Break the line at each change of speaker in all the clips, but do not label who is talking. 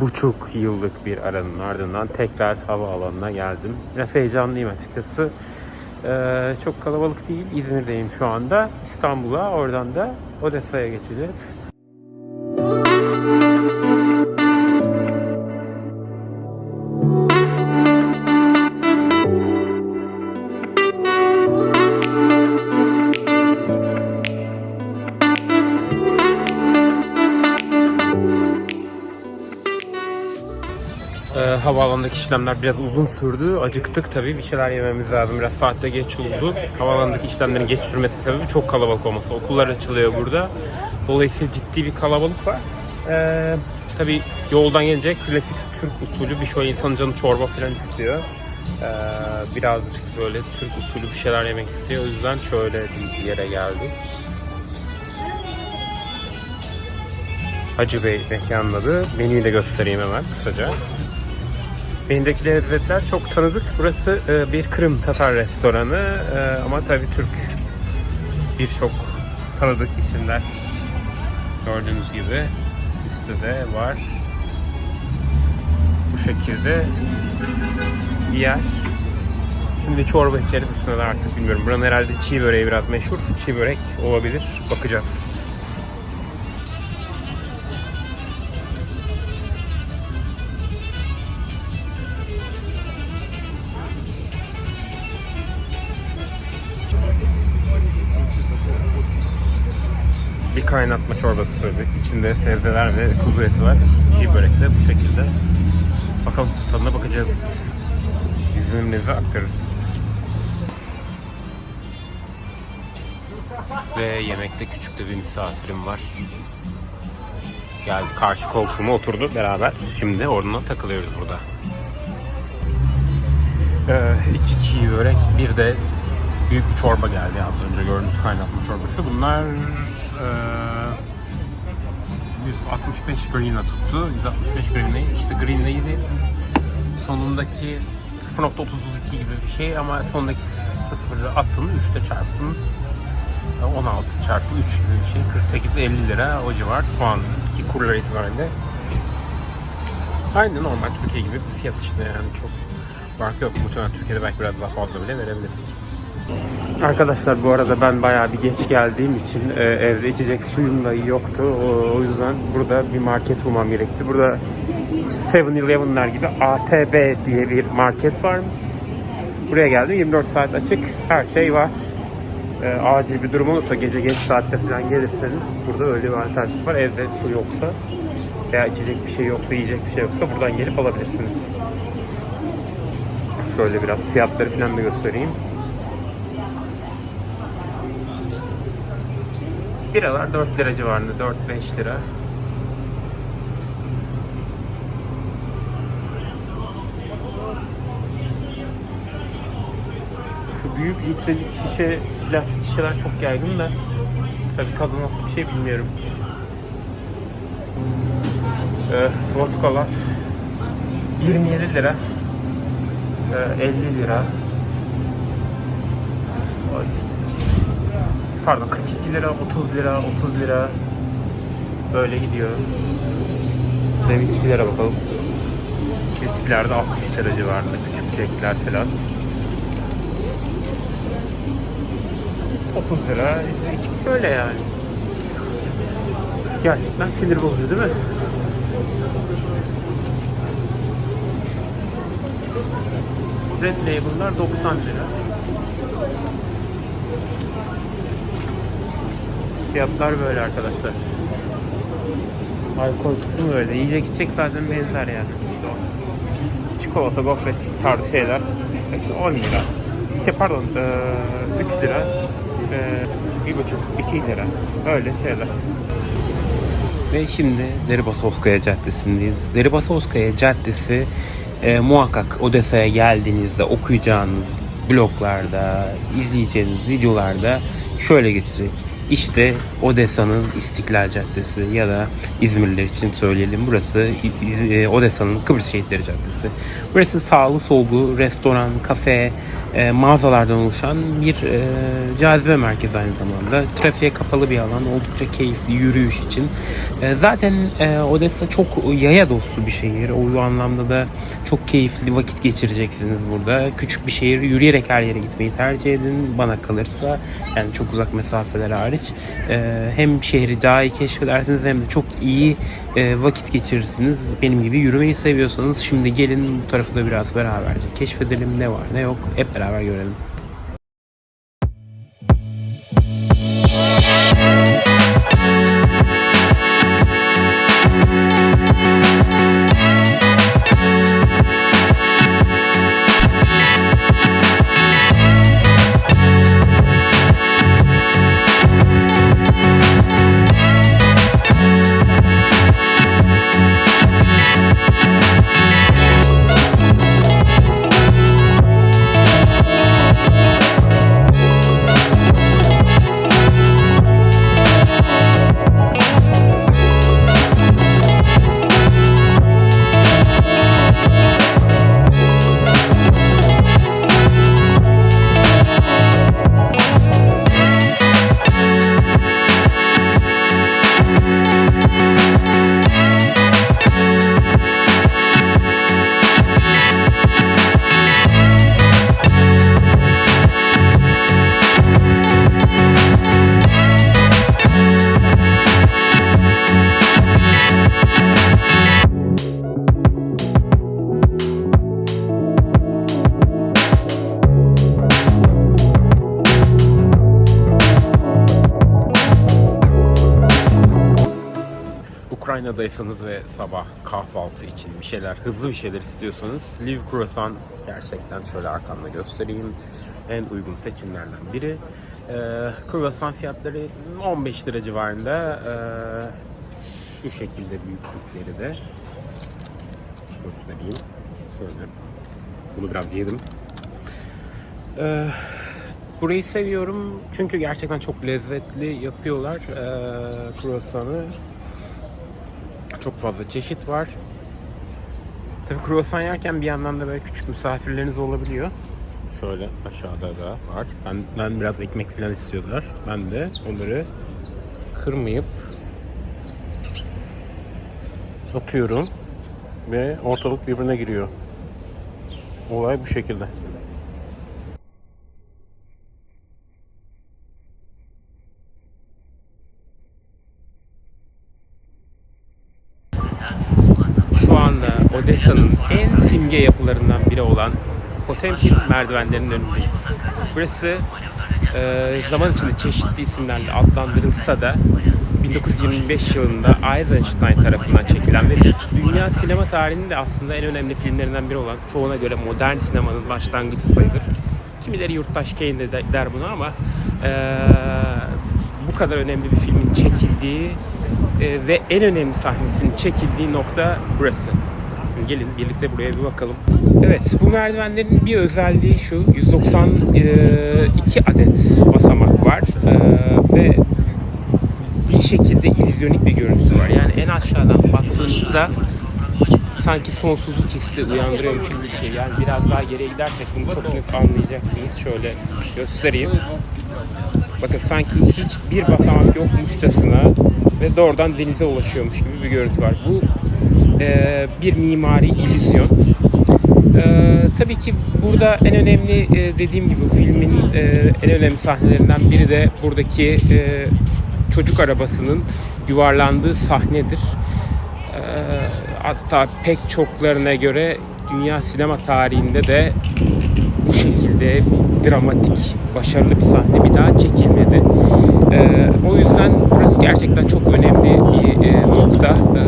buçuk yıllık bir aranın ardından tekrar havaalanına geldim. Biraz heyecanlıyım açıkçası. Ee, çok kalabalık değil. İzmir'deyim şu anda. İstanbul'a, oradan da Odessa'ya geçeceğiz. İşlemler biraz uzun sürdü. Acıktık tabii. Bir şeyler yememiz lazım. Biraz saatte geç oldu. Havaalanındaki işlemlerin geç sürmesi sebebi çok kalabalık olması. Okullar açılıyor burada. Dolayısıyla ciddi bir kalabalık var. Ee, tabii yoldan gelince klasik Türk usulü bir şey insanın canı çorba falan istiyor. Ee, birazcık böyle Türk usulü bir şeyler yemek istiyor. O yüzden şöyle bir yere geldik. Hacı Bey mekanın adı. Menüyü de göstereyim hemen kısaca. Bendeki lezzetler çok tanıdık. Burası e, bir Kırım Tatar restoranı E, ama tabii Türk birçok tanıdık isimler gördüğünüz gibi listede var. Bu şekilde bir yer. Şimdi çorba içeriz üstüne de artık bilmiyorum. Buranın herhalde çiğ böreği biraz meşhur. Çiğ börek olabilir. Bakacağız. Kaynatma çorbası söyledik. İçinde sebzeler ve kuzu eti var. Çiğ börek de bu şekilde. Bakalım tadına bakacağız. İzlenimlerinizi aktarırız. Ve yemekte küçük de bir misafirim var. Geldi karşı koltuğuma oturdu beraber. Şimdi oradan takılıyoruz burada. Ee, iki çiğ börek, bir de büyük bir çorba geldi az önce gördüğünüz kaynatma çorbası. Bunlar eee 165 green'a tuttu. 165 green'e işte green'e yedi. Sonundaki 0.32 gibi bir şey ama sondaki sıfırı attın 3'te çarptın. 16 çarpı 3 gibi bir şey. 48 50 lira o civar şu anki kurlar itibariyle. Aynı normal Türkiye gibi bir fiyat işte yani çok fark yok. Muhtemelen Türkiye'de belki biraz daha fazla bile verebilir. Arkadaşlar bu arada ben bayağı bir geç geldiğim için e, evde içecek suyum da yoktu. O, o yüzden burada bir market bulmam gerekti. Burada 7-Eleven'ler gibi ATB diye bir market varmış. Buraya geldim. 24 saat açık. Her şey var. E, acil bir durum olursa gece geç saatte falan gelirseniz burada öyle bir alternatif var. Evde su yoksa veya içecek bir şey yoksa, yiyecek bir şey yoksa buradan gelip alabilirsiniz. Şöyle biraz fiyatları falan da göstereyim. Biralar 4 lira civarında, 4-5 lira. Şu büyük litrelik şişe, plastik şişeler çok yaygın da tabii tadı nasıl bir şey bilmiyorum. Ee, vodkalar 27 lira, ee, 50 lira, Ay, pardon 42 lira, 30 lira, 30 lira böyle gidiyor. Ve viskilere bakalım. Viskilerde 60 lira civarında küçük kekler falan. 30 lira içki böyle yani. Gerçekten sinir bozucu değil mi? Red Label'lar 90 lira. Fiyatlar böyle arkadaşlar. Alkol kısmı böyle. Yiyecek içecek zaten benzer yani. İşte. Çikolata, gofret tarzı şeyler. İşte 10 lira. Şey, pardon, eee, 3 lira. Eee, bir buçuk, 2 lira. Öyle şeyler. Ve şimdi Deribasovskaya Caddesi'ndeyiz. Deribasovskaya Caddesi e, muhakkak Odessa'ya geldiğinizde okuyacağınız bloglarda, izleyeceğiniz videolarda şöyle geçecek. İşte Odessa'nın İstiklal Caddesi ya da İzmirliler için söyleyelim. Burası e, Odessa'nın Kıbrıs Şehitleri Caddesi. Burası sağlı sollu restoran, kafe, e, mağazalardan oluşan bir e, cazibe merkezi aynı zamanda. Trafiğe kapalı bir alan, oldukça keyifli yürüyüş için. E, zaten e, Odessa çok yaya dostu bir şehir. O anlamda da çok keyifli vakit geçireceksiniz burada. Küçük bir şehir, yürüyerek her yere gitmeyi tercih edin bana kalırsa. Yani çok uzak mesafeler hariç. E, hem şehri daha iyi keşfedersiniz hem de çok iyi e, vakit geçirirsiniz. Benim gibi yürümeyi seviyorsanız şimdi gelin bu tarafı da biraz beraberce keşfedelim. Ne var ne yok hep beraber görelim. Ukrayna'daysanız ve sabah kahvaltı için bir şeyler, hızlı bir şeyler istiyorsanız Liv Croissant gerçekten şöyle arkamda göstereyim. En uygun seçimlerden biri. Ee, croissant fiyatları 15 lira civarında. Ee, şu şekilde büyüklükleri de göstereyim. Şöyle. Bunu biraz yedim. Ee, burayı seviyorum çünkü gerçekten çok lezzetli yapıyorlar ee, croissant'ı. Çok fazla çeşit var. Tabii kruvasan yerken bir yandan da böyle küçük misafirleriniz olabiliyor. Şöyle aşağıda da var. Ben, ben biraz ekmek falan istiyorlar. Ben de onları kırmayıp atıyorum ve ortalık birbirine giriyor. Olay bu şekilde. şu Odessa'nın en simge yapılarından biri olan Potemkin merdivenlerinin önündeyiz. Burası e, zaman içinde çeşitli isimlerle adlandırılsa da 1925 yılında Eisenstein tarafından çekilen ve dünya sinema tarihinin de aslında en önemli filmlerinden biri olan çoğuna göre modern sinemanın başlangıcı sayılır. Kimileri yurttaş Kane de der bunu ama e, bu kadar önemli bir filmin çekildiği e, ve en önemli sahnesinin çekildiği nokta burası. Gelin birlikte buraya bir bakalım. Evet bu merdivenlerin bir özelliği şu 192 adet basamak var E, ve bir şekilde illüzyonik bir görüntüsü var. Yani en aşağıdan baktığınızda sanki sonsuzluk hissi uyandırıyormuş gibi bir şey. Yani biraz daha geriye gidersek bunu çok net anlayacaksınız. Şöyle göstereyim. Bakın sanki hiçbir basamak yokmuşçasına ve doğrudan denize ulaşıyormuş gibi bir görüntü var. Bu e, bir mimari illüzyon. E, tabii ki burada en önemli e, dediğim gibi filmin e, en önemli sahnelerinden biri de buradaki e, çocuk arabasının yuvarlandığı sahnedir. E, hatta pek çoklarına göre dünya sinema tarihinde de bu şekilde dramatik, başarılı bir sahne bir daha çekilmedi. Ee, o yüzden burası gerçekten çok önemli bir e, nokta e,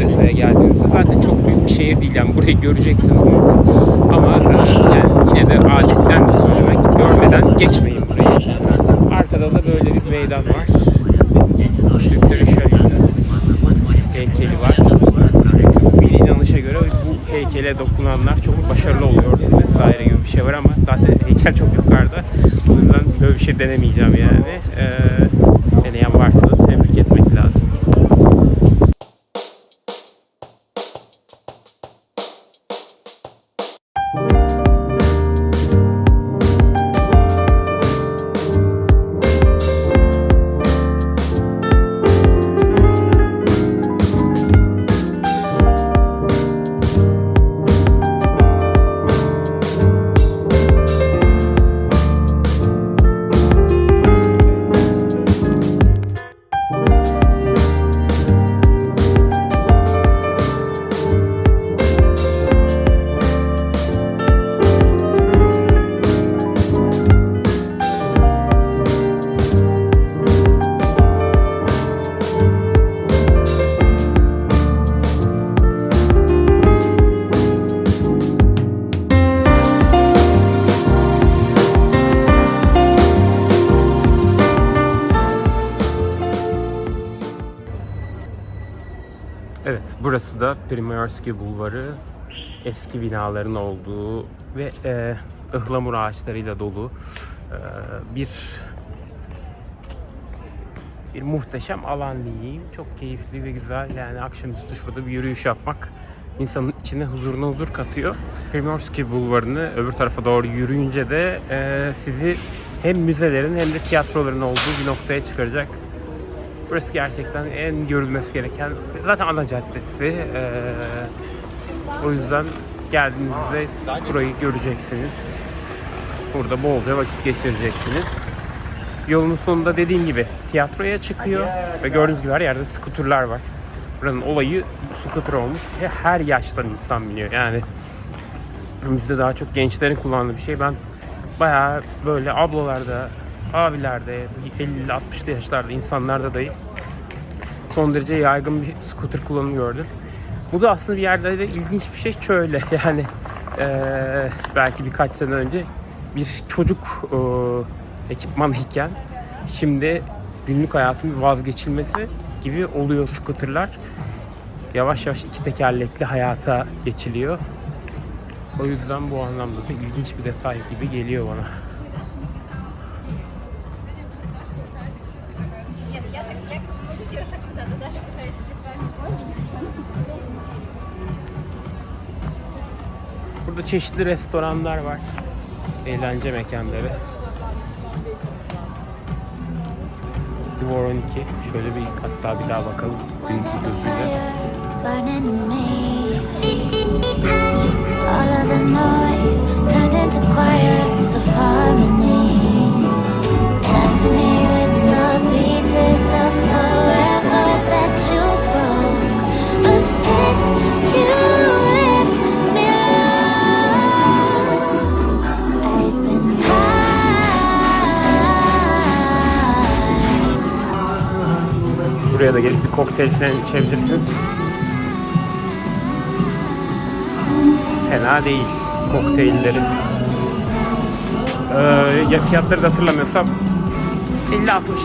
Odessa'ya geldiğinizde. Zaten çok büyük bir şehir değil yani burayı göreceksiniz muhakkak. Ama e, yani yine de adetten de söylemek, görmeden geçmeyin burayı. Arkada da böyle bir meydan var. Türkler heykeli var. Bir inanışa göre bu heykele dokunanlar çok başarılı oluyor vesaire gibi bir şey var ama zaten heykel çok yukarıda. O yüzden böyle bir şey denemeyeceğim yani. Ee, Deneyen varsa burası da Primorski Bulvarı. Eski binaların olduğu ve e, ıhlamur ağaçlarıyla dolu e, bir bir muhteşem alan diyeyim. Çok keyifli ve güzel. Yani akşamüstü şurada bir yürüyüş yapmak insanın içine huzuruna huzur katıyor. Primorski Bulvarı'nı öbür tarafa doğru yürüyünce de e, sizi hem müzelerin hem de tiyatroların olduğu bir noktaya çıkaracak. Burası gerçekten en görülmesi gereken zaten ana caddesi. Ee, o yüzden geldiğinizde burayı göreceksiniz. Burada bolca vakit geçireceksiniz. Yolun sonunda dediğim gibi tiyatroya çıkıyor ve gördüğünüz gibi her yerde skuterlar var. Buranın olayı skuter olmuş ve her yaştan insan biniyor. Yani bizde daha çok gençlerin kullandığı bir şey. Ben bayağı böyle ablalarda, abilerde, 50-60'lı yaşlarda insanlarda dahi son derece yaygın bir scooter kullanımı gördüm. Bu da aslında bir yerde de ilginç bir şey şöyle yani eee, belki birkaç sene önce bir çocuk eee ekipmanı iken şimdi günlük hayatın vazgeçilmesi gibi oluyor scooterlar. Yavaş yavaş iki tekerlekli hayata geçiliyor. O yüzden bu anlamda da ilginç bir detay gibi geliyor bana. Burada çeşitli restoranlar var. Eğlence mekanları. Duvar 12. Şöyle bir hatta bir daha bakalım. Gündüz
Was it the
gözüyle.
All of the noise turned into choirs of harmony. Left me with the pieces of forever
Buraya da gelip bir kokteyl falan içebilirsiniz. Fena değil kokteylleri. Ee, ya fiyatları da hatırlamıyorsam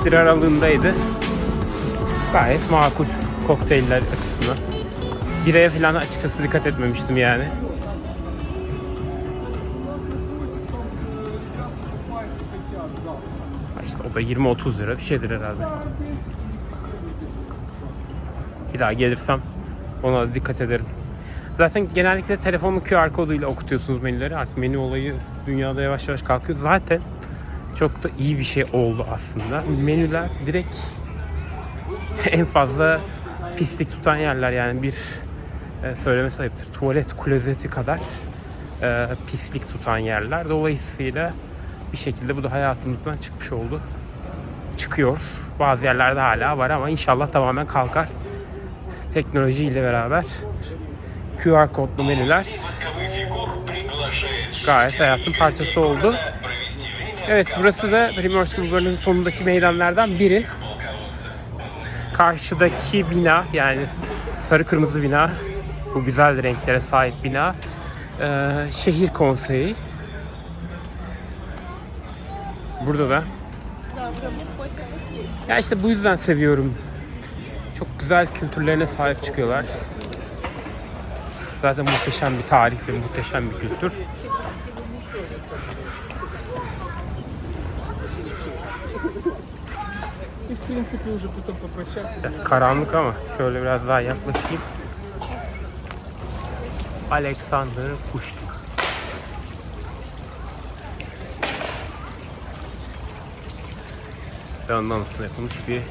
50-60 lira aralığındaydı. Gayet makul kokteyller açısından. Biraya falan açıkçası dikkat etmemiştim yani. İşte o da 20-30 lira bir şeydir herhalde. Bir daha gelirsem ona da dikkat ederim. Zaten genellikle telefonun QR koduyla okutuyorsunuz menüleri. Artık menü olayı dünyada yavaş yavaş kalkıyor. Zaten çok da iyi bir şey oldu aslında. Menüler direkt en fazla pislik tutan yerler yani bir e, söylemesi ayıptır. Tuvalet klozeti kadar e, pislik tutan yerler. Dolayısıyla bir şekilde bu da hayatımızdan çıkmış oldu. Çıkıyor. Bazı yerlerde hala var ama inşallah tamamen kalkar. Teknolojiyle beraber QR kodlu menüler gayet hayatın parçası oldu. Evet burası da Primorski Bulvarı'nın sonundaki meydanlardan biri. Karşıdaki bina yani sarı kırmızı bina bu güzel renklere sahip bina eee, şehir konseyi. Burada da ya işte bu yüzden seviyorum. Çok güzel kültürlerine sahip çıkıyorlar. Zaten muhteşem bir tarih ve muhteşem bir kültür. Biraz karanlık ama şöyle biraz daha yaklaşayım. Alexander Pushkin. Ve ondan sonra yapılmış bir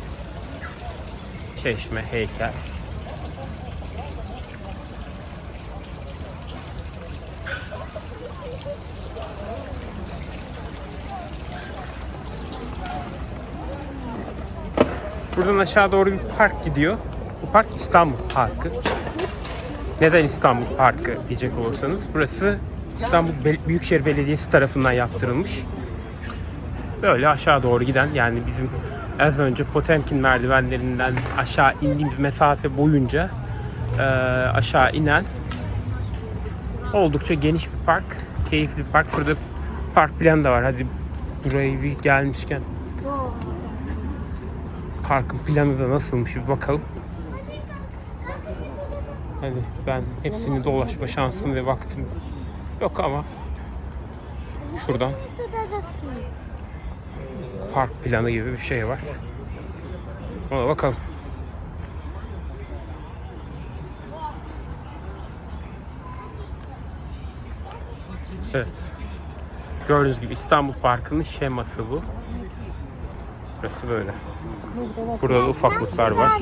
çeşme, heykel. Buradan aşağı doğru bir park gidiyor. Bu park İstanbul Parkı. Neden İstanbul Parkı diyecek olursanız burası İstanbul Büyükşehir Belediyesi tarafından yaptırılmış. Böyle aşağı doğru giden yani bizim az önce Potemkin merdivenlerinden aşağı indiğimiz mesafe boyunca eee, aşağı inen oldukça geniş bir park. Keyifli bir park. Burada park planı da var. Hadi burayı bir gelmişken parkın planı da nasılmış bir bakalım. Hani ben hepsini dolaşma şansım ve vaktim yok ama şuradan park planı gibi bir şey var. Ona bakalım. Evet. Gördüğünüz gibi İstanbul Parkı'nın şeması bu. Burası böyle. Burada da ufaklıklar var.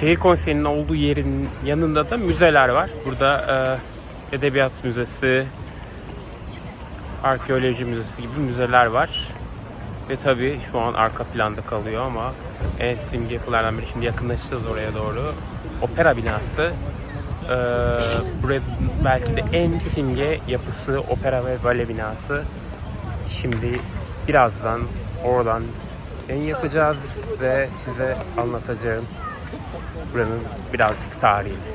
Şehir Konseyi'nin olduğu yerin yanında da müzeler var. Burada e, Edebiyat Müzesi, Arkeoloji Müzesi gibi müzeler var. Ve tabii şu an arka planda kalıyor ama en simge yapılardan biri. Şimdi yakınlaşacağız oraya doğru. Opera binası. Ee, buraya belki de en simge yapısı opera ve bale binası. Şimdi birazdan oradan yayın yapacağız ve size anlatacağım buranın birazcık tarihini.